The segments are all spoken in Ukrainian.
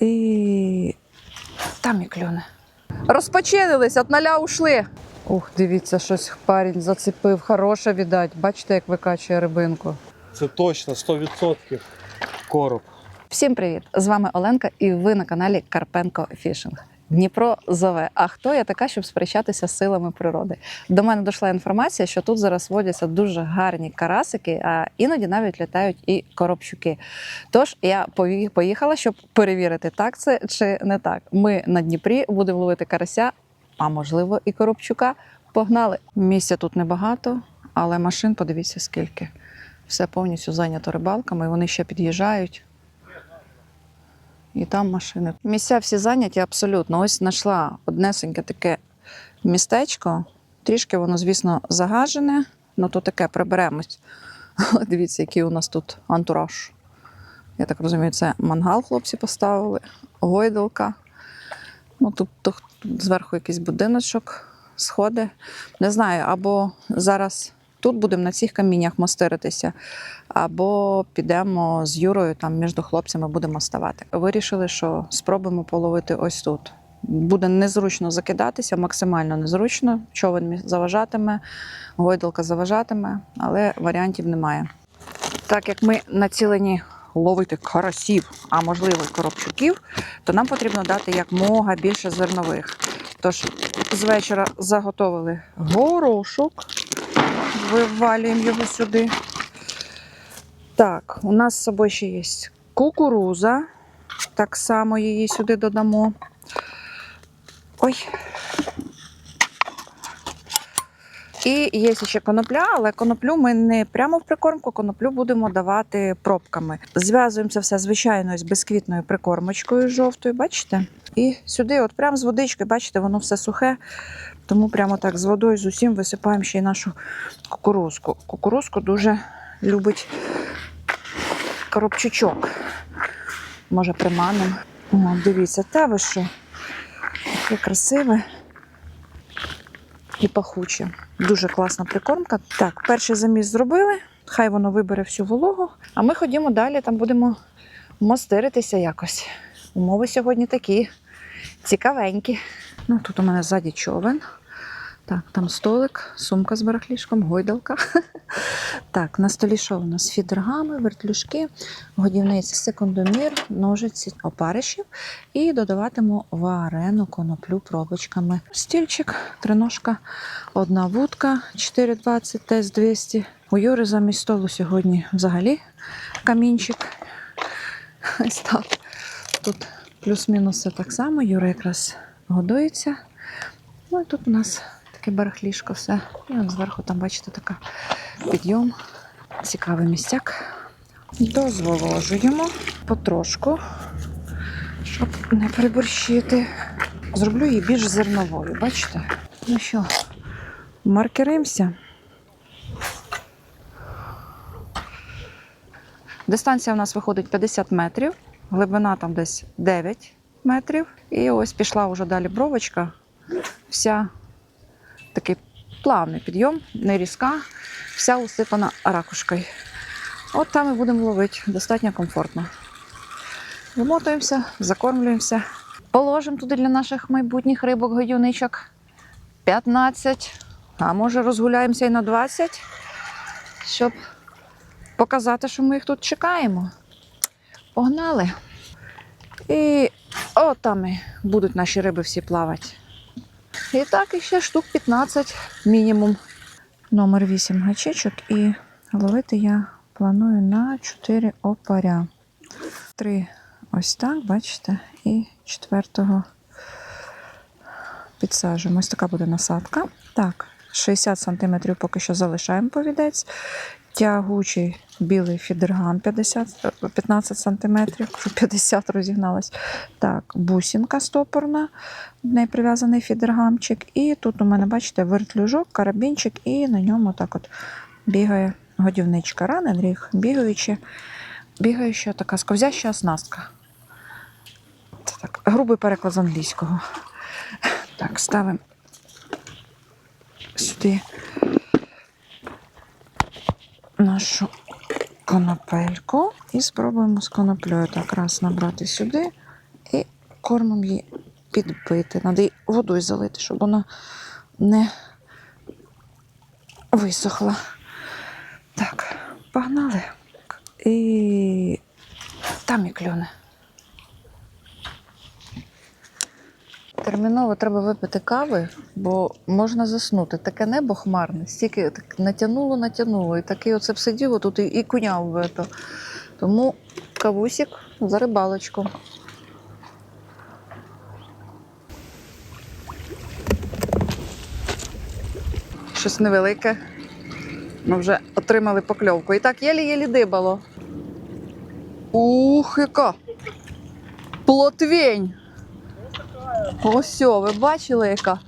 І там і клюне. Розпочинились, от наля ушли. Ух, дивіться, щось парень зацепив. Хороше віддать. Бачите, як викачує рибинку. Це точно 100% короб. Всім привіт! З вами Оленка, і ви на каналі Карпенко Фішинг. Дніпро зове. А хто я така, щоб сперечатися силами природи? До мене дійшла інформація, що тут зараз водяться дуже гарні карасики, а іноді навіть літають і коробчуки. Тож я поїхала, щоб перевірити, так це чи не так. Ми на Дніпрі будемо ловити карася, а можливо і коробчука. Погнали! Місця тут небагато, але машин подивіться скільки. Все повністю зайнято рибалками, вони ще під'їжджають. І там машини. Місця всі зайняті абсолютно. Ось знайшла однесеньке таке містечко. Трішки воно, звісно, загажене, ну то таке приберемось. Дивіться, який у нас тут антураж. Я так розумію, це мангал хлопці поставили, гойдалка. Ну, тут, тут зверху якийсь будиночок, сходи. Не знаю, або зараз тут будемо на цих каміннях мостеритися, або підемо з Юрою там між хлопцями будемо ставати. Вирішили, що спробуємо половити ось тут. Буде незручно закидатися, максимально незручно. Човен заважатиме, гойдалка заважатиме, але варіантів немає. Так як ми націлені ловити карасів, а можливо коробчуків, то нам потрібно дати якмога більше зернових. Тож з вечора заготовили горошок, вивалюємо його сюди. Так, у нас з собою ще є кукуруза. Так само її сюди додамо. Ой. І є ще конопля, але коноплю ми не прямо в прикормку, коноплю будемо давати пробками. Зв'язуємо це все, звичайно, з безквітною прикормочкою жовтою, бачите? І сюди, от прямо з водичкою, бачите, воно все сухе. Тому прямо так з водою з усім висипаємо ще й нашу кукурузку. Кукурузку дуже любить коробчучок. Може, приманим. Дивіться, та ви що? Яке красиве і пахуче. Дуже класна прикормка. Так, перший заміс зробили. Хай воно вибере всю вологу. А ми ходімо далі, там будемо мостеритися якось. Умови сьогодні такі цікавенькі. Ну, тут у мене ззаді човен. Так, там столик, сумка з барахлішком, гойдалка. Так, на столі що у нас? Фідергами, вертлюжки, годівниці, секундомір, ножиці, опаришів. І додаватиму варену коноплю пробочками. Стільчик, триножка, одна вудка, 4,20 ТЕС 200. У Юри замість столу сьогодні взагалі камінчик. Тут плюс-мінус все так само. Юра якраз годується. Ну і тут у нас таке барахлішко все. І от зверху там, бачите, така підйом. Цікавий місцяк. Дозволожуємо потрошку, щоб не переборщити. Зроблю її більш зерновою, бачите? Ну що, маркеримося. Дистанція у нас виходить 50 метрів, глибина там десь 9 метрів. І ось пішла вже далі бровочка. Вся такий плавний підйом, не різка, вся усипана ракушкою. От там і будемо ловити, достатньо комфортно. Вимотуємося, закормлюємося. Положимо туди для наших майбутніх рибок годівничок 15, а може розгуляємося і на 20, щоб показати, що ми їх тут чекаємо. Погнали. І от там і будуть наші риби всі плавати. І так, і ще штук 15 мінімум. Номер 8 гачечок. І ловити я планую на 4 опаря. Три ось так, бачите, і четвертого підсаджуємо. Ось така буде насадка. Так, 60 см поки що залишаємо повідець. Тягучий білий фідерган 50, е, 15 см, 50 розігналась. Так, бусинка стопорна, в неї прив'язаний фідергамчик. І тут у мене, бачите, вертлюжок, карабінчик, і на ньому так от бігає годівничка. Ранен ріг, бігаючи, бігаюча така сковзяща оснастка. Це так, грубий переклад з англійського. Так, ставимо сюди нашу конопельку і спробуємо з коноплею так раз набрати сюди І кормом її підбити. Надо її водою залити, щоб вона не висохла. Так, погнали. І там і клюне. Терміново треба випити кави, бо можна заснути. Таке небо хмарне, стільки так натягнуло, натягнуло. І такий оце б сидів отут і, і куняв би то. Тому кавусік за рибалочку. Щось невелике. Ми вже отримали покльовку. І так єлі-єлі дибало. Ух, яка! Плотвень! Ось, ви бачили, яка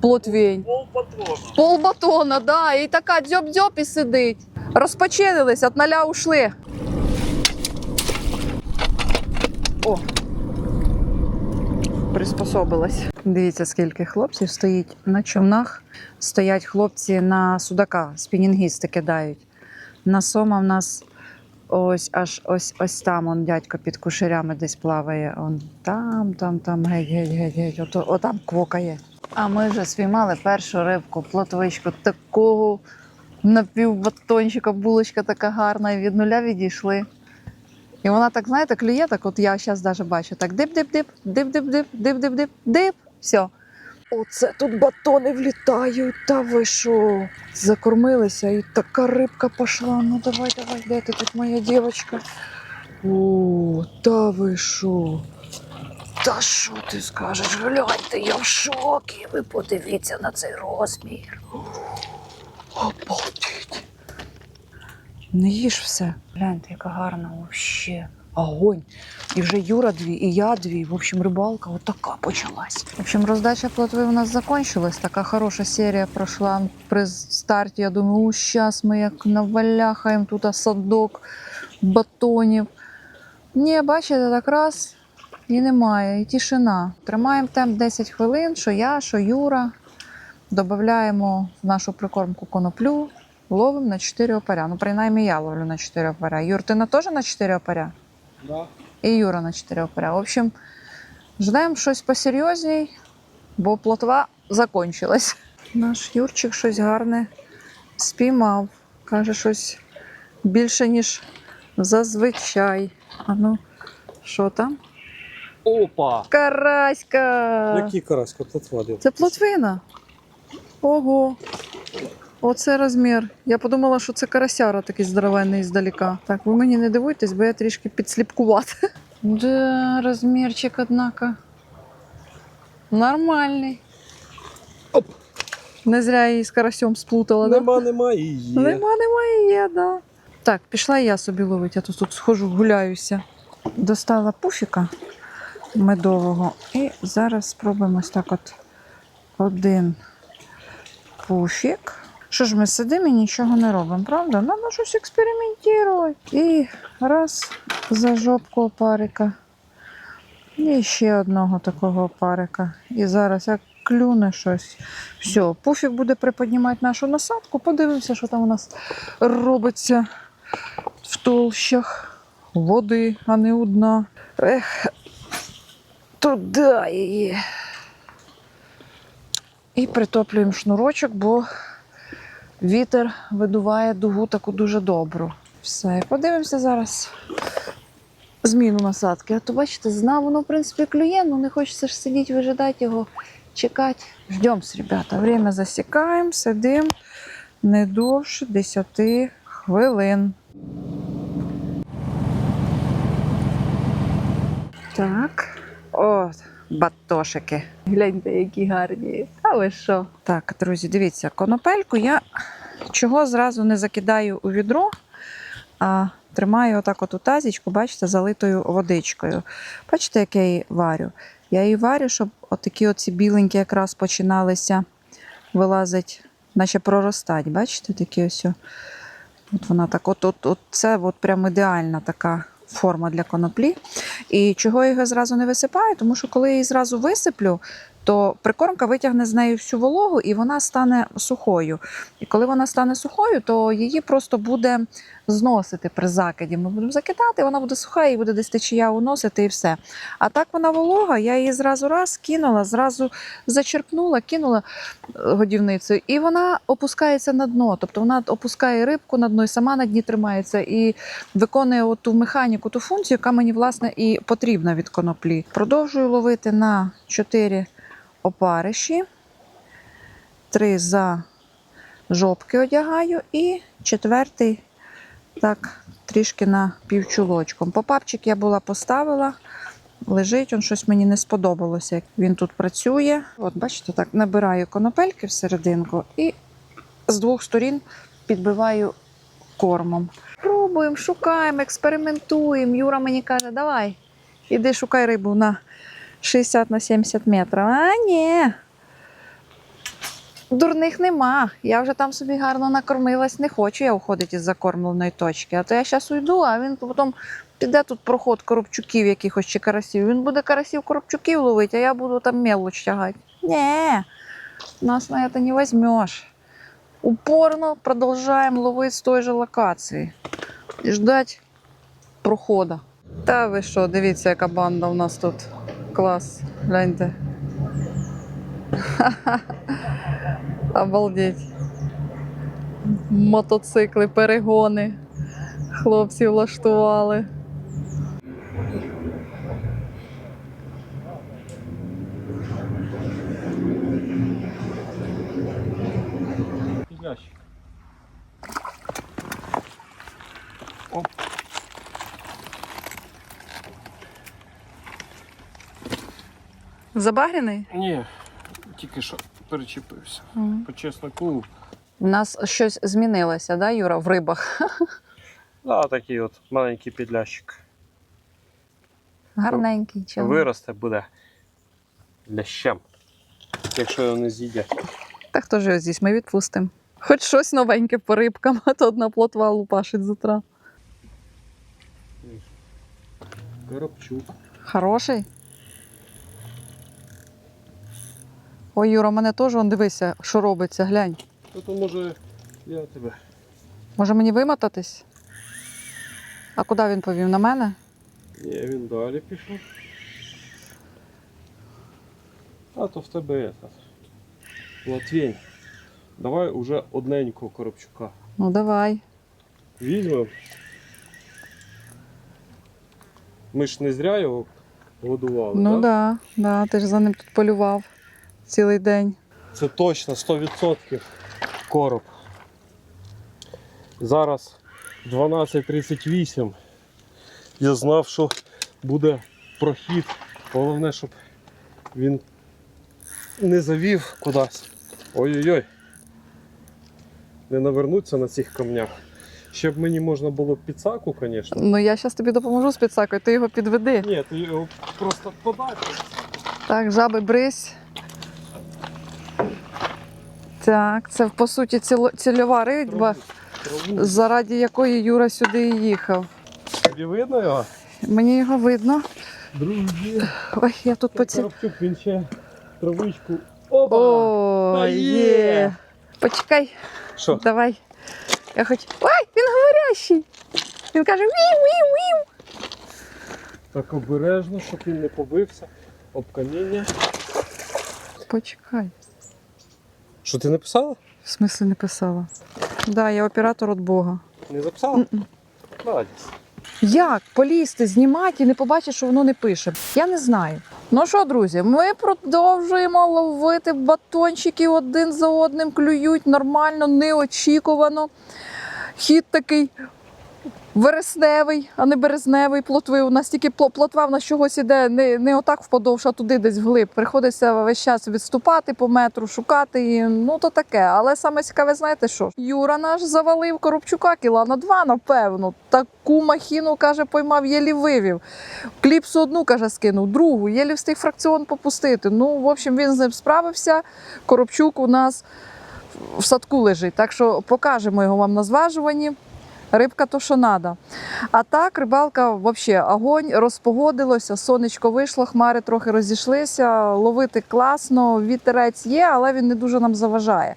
плотвень? Пол патрона. Пол батона, да, і така дзьоб-дзьоб і сидить. Розпочинились, от ноля ушли. О. Приспособилась. Дивіться, скільки хлопців стоїть на човнах. Стоять хлопці на судака, спінінгісти кидають. На сома в нас ось аж ось ось там он дядько під кушерями десь плаває. Он там, там, там, геть, геть, геть, геть. Ото, отам квокає. А ми вже спіймали першу рибку, плотвичку, такого напівбатончика, булочка така гарна, і від нуля відійшли. І вона так, знаєте, клює, так от я зараз навіть бачу, так дип-дип-дип, дип-дип-дип, дип-дип-дип, дип, все. Оце тут батони влітають, та ви що? Закормилися, і така рибка пішла. Ну давай, давай, де ти тут моя дівчинка? О, та ви що? Та що ти скажеш? Гляньте, я в шокі. Ви подивіться на цей розмір. Обалдеть. Не їж все. Гляньте, яка гарна вообще. Огонь. І вже Юра дві, і я дві. В общем, рибалка отака почалась. В общем, роздача плотви у нас закончилась. Така хороша серія пройшла при старті. Я думаю, щас ми як наваляхаємо тут садок батонів. Ні, бачите, так раз і немає, і тишина. Тримаємо темп 10 хвилин, що я, що Юра. Додаємо в нашу прикормку коноплю, ловимо на 4 опаря. Ну, принаймні я ловлю на 4 опаря. Юр, ти на теж на 4 опаря? Да. І Юра на 4 опаря. В общем, ждемо щось посерйозній, бо плотва закончилась. Наш Юрчик щось гарне спіймав. Каже, щось більше, ніж зазвичай. А ну, що там? Опа! Караська! Який карась, котлетва де? Це плотвина. Ого. Оце розмір. Я подумала, що це карасяра такий здоровенний здаліка. Так, ви мені не дивуйтесь, бо я трішки підсліпкувати. Да, розмірчик, однако. Нормальний. Оп. Не зря її з карасем сплутала, да? Нема, нема і є. Нема, немає, є, да. Так, пішла і я собі ловити, я тут, тут схожу, гуляюся. Достала пуфіка медового і зараз спробуємо ось так от один пуфік. Що ж ми сидимо і нічого не робимо, правда? Треба щось експериментувати. І раз за жопку опарика. І ще одного такого опарика. І зараз як клюне щось. Все, пуфік буде приподнімати нашу насадку. Подивимося, що там у нас робиться в толщах води, а не у дна. Ех, туди її. І притоплюємо шнурочок, бо вітер видуває дугу таку дуже добру. Все, подивимося зараз зміну насадки. А то бачите, знав, воно в принципі клює, але не хочеться ж сидіти, вижидати його, чекати. Ждемось, ребята. Время засікаємо, сидимо не довше 10 хвилин. Так. О, батошики. Гляньте, які гарні. А ви що? Так, друзі, дивіться, конопельку я чого зразу не закидаю у відро, а тримаю отак от у тазічку, бачите, залитою водичкою. Бачите, як я її варю? Я її варю, щоб отакі оці біленькі якраз починалися вилазить, наче проростати. Бачите, такі ось. От вона так, от, от, от це от прям ідеальна така форма для коноплі. І чого я його зразу не висипаю? Тому що коли я її зразу висиплю, то прикормка витягне з нею всю вологу і вона стане сухою. І коли вона стане сухою, то її просто буде зносити при закиді. Ми будемо закидати, вона буде суха і буде десь течія уносити і все. А так вона волога, я її зразу раз кинула, зразу зачерпнула, кинула е, годівницею, і вона опускається на дно. Тобто вона опускає рибку на дно і сама на дні тримається і виконує ту механіку, ту функцію, яка мені власне і потрібна від коноплі. Продовжую ловити на 4 опариші, 3 за жопки одягаю, і четвертий так трішки на півчулочком. Попапчик я була поставила. Лежить, он щось мені не сподобалося, як він тут працює. От, бачите, так набираю конопельки всерединку і з двох сторін підбиваю кормом. Пробуємо, шукаємо, експериментуємо. Юра мені каже, давай, іди шукай рибу на 60 на 70 метрів. А ні. Дурних нема. Я вже там собі гарно накормилась, не хочу я уходити із закормленої точки. А то я зараз уйду, а він потім піде тут проход коробчуків якихось чи карасів. Він буде карасів коробчуків ловити, а я буду там мелоч тягати. Ні, нас на це не візьмеш. Упорно продовжуємо ловити з той же локації і ждать прохода. Та ви що, дивіться, яка банда у нас тут. Клас. Гляньте. Обалдеть. Мотоцикли, перегони. Хлопці влаштували. Підлящик. Забагряний? Ні, тільки що перечепився. По чесноку. У нас щось змінилося, да, Юра, в рибах. Да, такий от маленький підлящик. Гарненький. чого? Виросте буде лящем. Якщо його не з'їдять. Та хто ж його здесь? Ми відпустимо. Хоч щось новеньке по рибкам, а то одна плотва лупашить з утра. Коробчук. Хороший. Ой, Юра, мене теж он дивися, що робиться, глянь. Ну то може я тебе. Може мені вимотатись? А куди він повів? На мене? Ні, він далі пішов. А то в тебе этот. Латвень. Давай уже одненького коробчука. Ну давай. Візьмемо. Ми ж не зря його годували. Ну да? да, да, ти ж за ним тут полював цілий день. Це точно 100% короб. Зараз 12.38. Я знав, що буде прохід. Головне, щоб він не завів кудись. Ой-ой-ой. Не навернуться на цих камнях. Щоб мені можна було підсаку, звісно. Ну я зараз тобі допоможу з підсакою, ти його підведи. Ні, ти його просто подай. Так, жаби брись. Так, це по суті ціло- цільова Траву. заради якої Юра сюди і їхав. Тобі видно його? Мені його видно. Друзі. Ой, я тут Це поці... коробчук, він ще травичку. Опа! О, Та є. є. Почекай, Що? давай. Я хоч. Ой, він говорящий. Він каже: вів, вів, вів. Так обережно, щоб він не побився об каміння. Почекай. Що ти написала? В смислі не писала. Да, я оператор від Бога. Не записала? Молодець. Як полізти, знімати і не побачити, що воно не пише? Я не знаю. Ну що, друзі, ми продовжуємо ловити батончики один за одним, клюють нормально, неочікувано. Хід такий вересневий, а не березневий плотви. У нас тільки плотва в нас чогось іде не, не отак вподовж, а туди десь вглиб. Приходиться весь час відступати по метру, шукати її. Ну то таке. Але саме цікаве, знаєте що? Юра наш завалив Коробчука кіла на два, напевно. Таку махіну, каже, поймав, єлі вивів. Кліпсу одну, каже, скинув, другу, єлі встиг фракціон попустити. Ну, в общем, він з ним справився. Коробчук у нас в садку лежить. Так що покажемо його вам на зважуванні. Рибка то, що треба. А так, рибалка взагалі огонь, розпогодилося, сонечко вийшло, хмари трохи розійшлися. Ловити класно, вітерець є, але він не дуже нам заважає.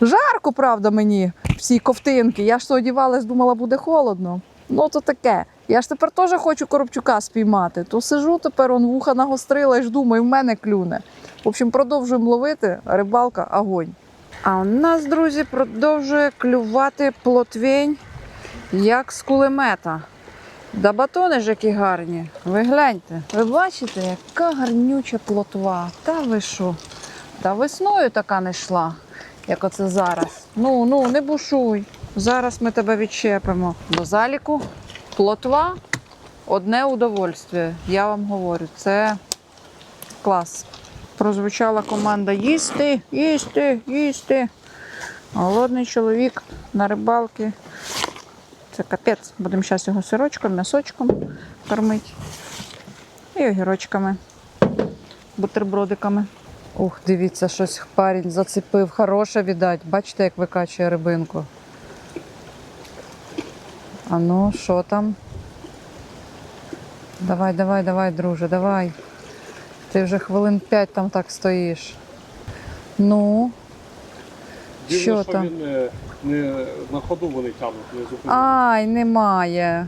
Жарко, правда, мені в цій ковтинки. Я ж то одівалась, думала, буде холодно. Ну, то таке. Я ж тепер теж хочу коробчука спіймати. То сижу тепер, он вуха нагострила і ж думаю, в мене клюне. В общем, продовжуємо ловити, рибалка огонь. А у нас, друзі, продовжує клювати плотвень, як з кулемета. Да батони ж які гарні. Ви гляньте, ви бачите, яка гарнюча плотва. Та ви що? Та весною така не йшла, як оце зараз. Ну, ну, не бушуй. Зараз ми тебе відчепимо. До заліку плотва одне удовольствие. Я вам говорю, це клас. Прозвучала команда їсти, їсти, їсти. Голодний чоловік на рибалки. Це капець. Будемо зараз його сирочком, м'ясочком кормити. І огірочками, бутербродиками. Ух, дивіться, щось парень зацепив. Хороше віддать. Бачите, як викачує рибинку. А ну, що там? Давай, давай, давай, друже, давай. Ти вже хвилин п'ять там так стоїш. Ну, Дивно, Що що там? він не, не на ходу вони тягнуть, не зупиняють. ай, немає.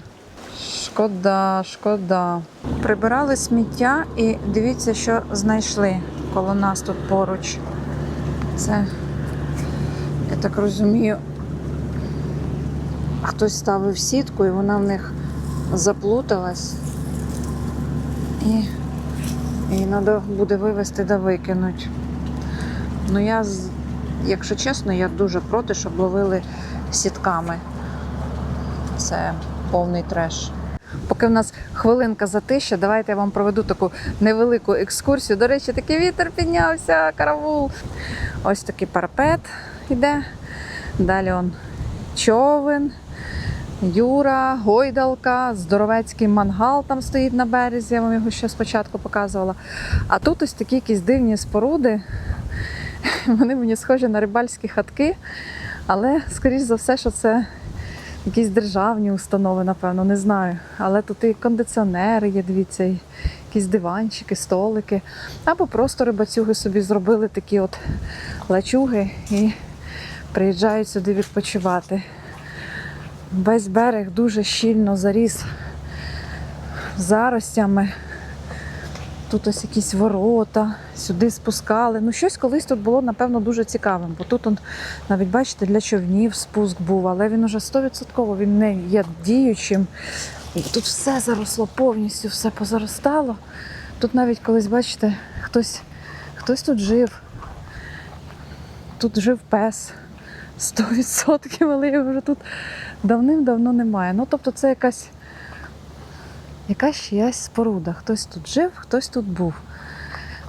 Шкода, шкода. Прибирали сміття і дивіться, що знайшли коло нас тут поруч. Це, я так розумію, хтось ставив сітку і вона в них заплуталась. І її треба буде вивезти да викинути. Ну я, якщо чесно, я дуже проти, щоб ловили сітками. Це повний треш. Поки в нас хвилинка затища, давайте я вам проведу таку невелику екскурсію. До речі, такий вітер піднявся, каравул. Ось такий парапет йде. Далі он човен, Юра, гойдалка, здоровецький мангал там стоїть на березі, я вам його ще спочатку показувала. А тут ось такі якісь дивні споруди. Вони мені схожі на рибальські хатки, але, скоріш за все, що це якісь державні установи, напевно, не знаю. Але тут і кондиціонери є, дивіться, і якісь диванчики, столики. Або просто рибацюги собі зробили такі от лачуги і приїжджають сюди відпочивати. Весь берег дуже щільно заріс заростями. Тут ось якісь ворота, сюди спускали. Ну, щось колись тут було, напевно, дуже цікавим. Бо тут, он, навіть бачите, для човнів спуск був, але він уже 100% він не є діючим. Тут все заросло повністю, все позаростало. Тут навіть колись, бачите, хтось, хтось тут жив. Тут жив пес 100%, але його вже тут давним-давно немає. Ну, тобто, це якась якась чиясь споруда. Хтось тут жив, хтось тут був.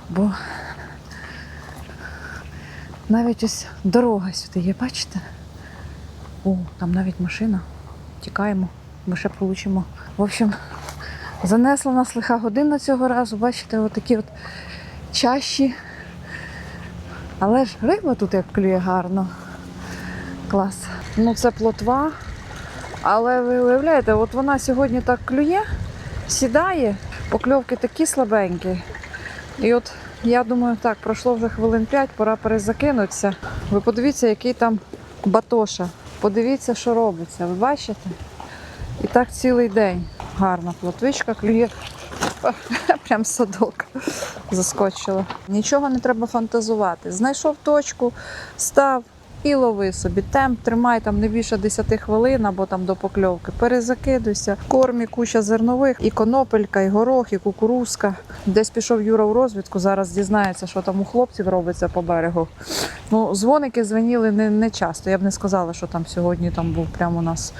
Бо навіть ось дорога сюди є, бачите? О, там навіть машина. Тікаємо, ми ще получимо. В общем, занесла нас лиха година цього разу, бачите, отакі от чащі. Але ж риба тут як клює гарно. Клас. Ну, це плотва. Але ви уявляєте, от вона сьогодні так клює, сідає, покльовки такі слабенькі. І от я думаю, так, пройшло вже хвилин 5, пора перезакинутися. Ви подивіться, який там батоша. Подивіться, що робиться. Ви бачите? І так цілий день. Гарна плотвичка клює. Прям садок заскочила. Нічого не треба фантазувати. Знайшов точку, став і лови собі. Темп тримай там не більше 10 хвилин або там до покльовки. Перезакидуйся. Кормі куча зернових, і конопелька, і горох, і кукурузка. Десь пішов Юра у розвідку. Зараз дізнається, що там у хлопців робиться по берегу. Ну, дзвоники дзвеніли не, не часто. Я б не сказала, що там сьогодні там був прямо у нас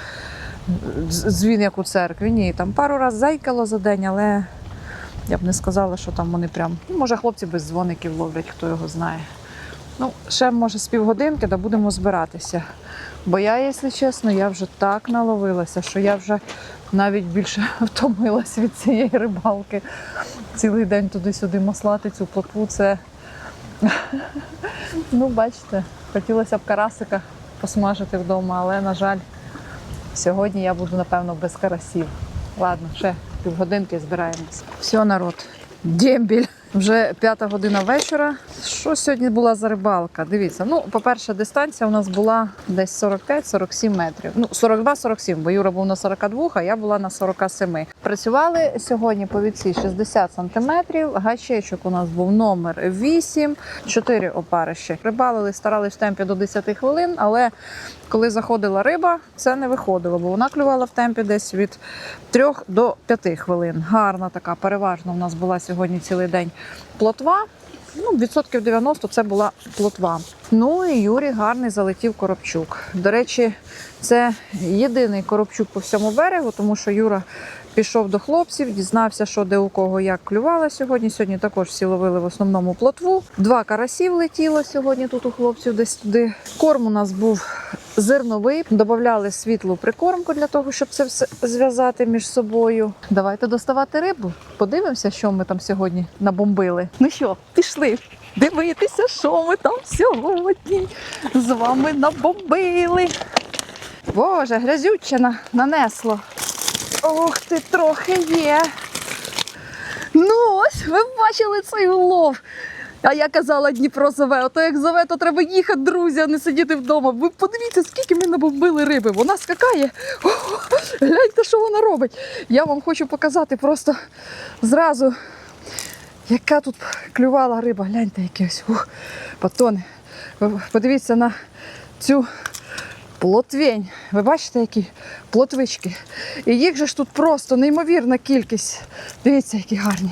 дзвін, як у церкві. Ні, там пару разів зайкало за день, але я б не сказала, що там вони прям. Ну, може, хлопці без дзвоників ловлять, хто його знає. Ну, ще може з півгодинки, да будемо збиратися. Бо я, якщо чесно, я вже так наловилася, що я вже навіть більше втомилась від цієї рибалки. Цілий день туди-сюди маслати цю плотву. Це ну, бачите, хотілося б карасика посмажити вдома, але, на жаль, Сьогодні я буду, напевно, без карасів. Ладно, ще півгодинки збираємось. Все, народ. Дембіль. Вже п'ята година вечора. Що сьогодні була за рибалка? Дивіться, ну, по-перше, дистанція у нас була десь 45-47 метрів. Ну, 42-47, бо Юра був на 42, а я була на 47. Працювали сьогодні по відці 60 сантиметрів. Гачечок у нас був номер 8, 4 опарищі. Рибалили, старались в темпі до 10 хвилин, але коли заходила риба, це не виходило, бо вона клювала в темпі десь від 3 до 5 хвилин. Гарна така, переважно у нас була сьогодні цілий день плотва. Ну, відсотків 90 це була плотва. Ну і Юрій гарний залетів коробчук. До речі, це єдиний коробчук по всьому берегу, тому що Юра пішов до хлопців, дізнався, що де у кого як клювала сьогодні. Сьогодні також всі ловили в основному плотву. Два карасів летіло сьогодні тут у хлопців десь туди. Корм у нас був зерновий. Додавали світлу прикормку для того, щоб це все зв'язати між собою. Давайте доставати рибу. Подивимося, що ми там сьогодні набомбили. Ну що, пішли дивитися, що ми там сьогодні з вами набомбили. Боже, грязючина нанесло. Ох ти, трохи є. Ну ось, ви бачили цей улов. А я казала Дніпро зове. Ото як зове, то треба їхати, друзі, а не сидіти вдома. Ви подивіться, скільки ми набомбили риби. Вона скакає. Ох, гляньте, що вона робить. Я вам хочу показати просто зразу, яка тут клювала риба. Гляньте, якийсь ух, батони. Подивіться на цю плотвень. Ви бачите, які плотвички. І їх же ж тут просто неймовірна кількість. Дивіться, які гарні.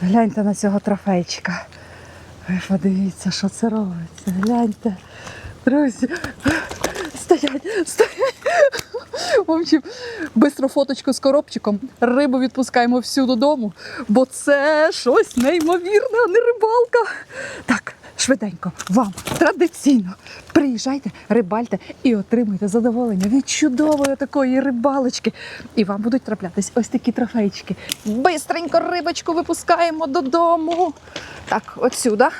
Гляньте на цього трофейчика. Ви подивіться, що це робиться. Гляньте. Друзі. Стоять, стоять. Общем, бистро фоточку з коробчиком. Рибу відпускаємо всю додому, бо це щось неймовірне, а не рибалка. Так, швиденько, вам традиційно приїжджайте, рибальте і отримуйте задоволення від чудової такої рибалочки. І вам будуть траплятись ось такі трофейчики. Бистренько рибочку випускаємо додому. Так, отсюда.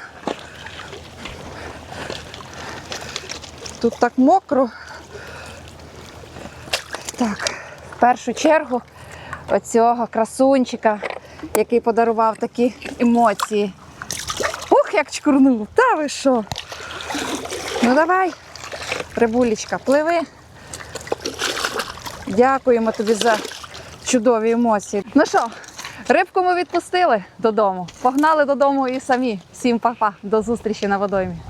Тут так мокро. Так, в першу чергу оцього красунчика, який подарував такі емоції. Ух, як чкурнув! Та ви що? Ну давай, рибулечка, пливи. Дякуємо тобі за чудові емоції. Ну що, рибку ми відпустили додому. Погнали додому і самі. Всім па-па. До зустрічі на водоймі.